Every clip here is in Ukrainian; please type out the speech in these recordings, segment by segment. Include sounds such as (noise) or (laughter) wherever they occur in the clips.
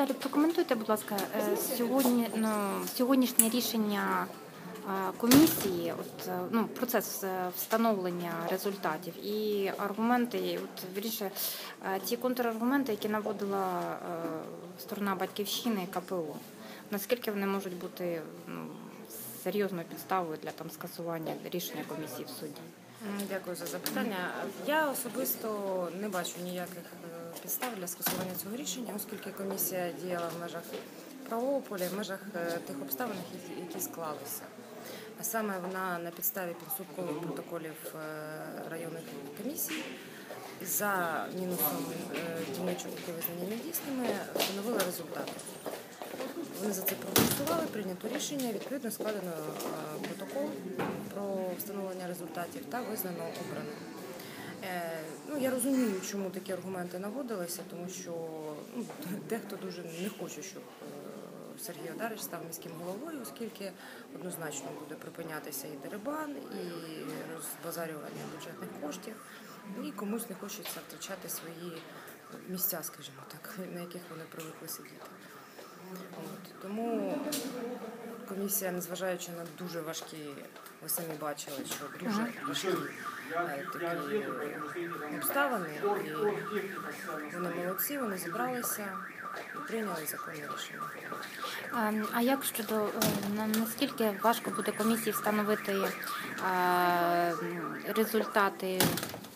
Віталій, прокоментуйте, будь ласка, е, сьогодні ну, сьогоднішнє рішення е, комісії, от е, ну процес встановлення результатів і аргументи, і от вірніше, ті контраргументи, які наводила сторона батьківщини КПУ. Наскільки вони можуть бути ну, серйозною підставою для там скасування рішення комісії в суді? Дякую за запитання. Я особисто не бачу ніяких підстав для скасування цього рішення, оскільки комісія діяла в межах правового поля, в межах е, тих обставин, які- склалися. А саме вона на підставі підсумкових протоколів е, районних комісій за мінусом е, дільничок, які визнані недійсними, встановила результати. Вони за це проголосували, прийнято рішення, відповідно складено протокол про встановлення результатів та визнано обраним. Е, Ну, я розумію, чому такі аргументи наводилися, тому що ну, (laughs) дехто дуже не хоче, щоб е, Сергій Одарич став міським головою, оскільки однозначно буде припинятися і дерибан, і розбазарювання бюджетних коштів, і комусь не хочеться втрачати свої місця, скажімо так, (laughs) на яких вони привикли сидіти. От. Тому комісія, незважаючи на дуже важкі, ви самі бачили, що дуже важкі е, такі обставини, і вони молодці, вони зібралися і прийняли законне рішення. А, А як щодо е, на- наскільки важко буде комісії встановити е, результати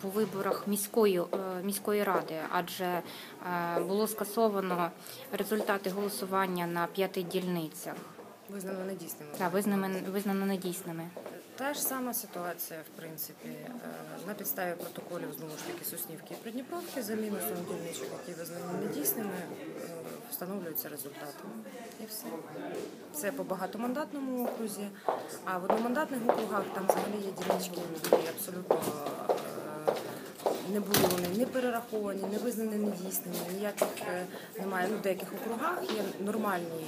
по виборах міської е, міської ради? Адже е, було скасовано результати голосування на п'яти дільницях, Визнано недійсними. та визнано, визнано недійсними. Та ж сама ситуація, в принципі, е, на підставі протоколів знову ж таки Соснівки і Придніпровки за мінусом дільничок, які визнані недійсними, встановлюються результати. І все. Це по багатомандатному окрузі, а в одномандатних округах там взагалі є дільнички, які абсолютно не були вони не перераховані, не визнані недійсними, ніяких е, немає. Ну, в деяких округах є нормальні,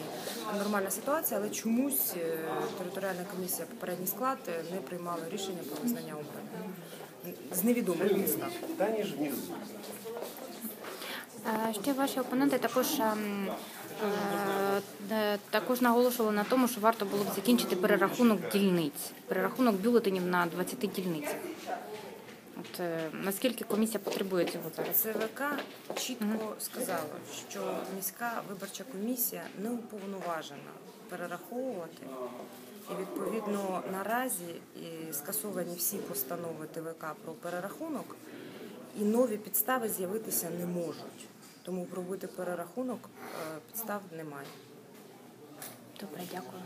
нормальна ситуація, але чомусь е, територіальна комісія, попередній склад е, не приймала рішення про визнання обраним. З невідомих підстав. Е, Ще ваші опоненти також ем, також наголошували на тому, що варто було б закінчити перерахунок дільниць, перерахунок бюлетенів на 20 дільницях. От е, наскільки комісія потребує цього зараз? ЦВК чітко сказала, що міська виборча комісія не уповноважена перераховувати. І відповідно наразі і скасовані всі постанови ТВК про перерахунок, і нові підстави з'явитися не можуть. Тому пробити перерахунок е, підстав немає. Добре, дякую.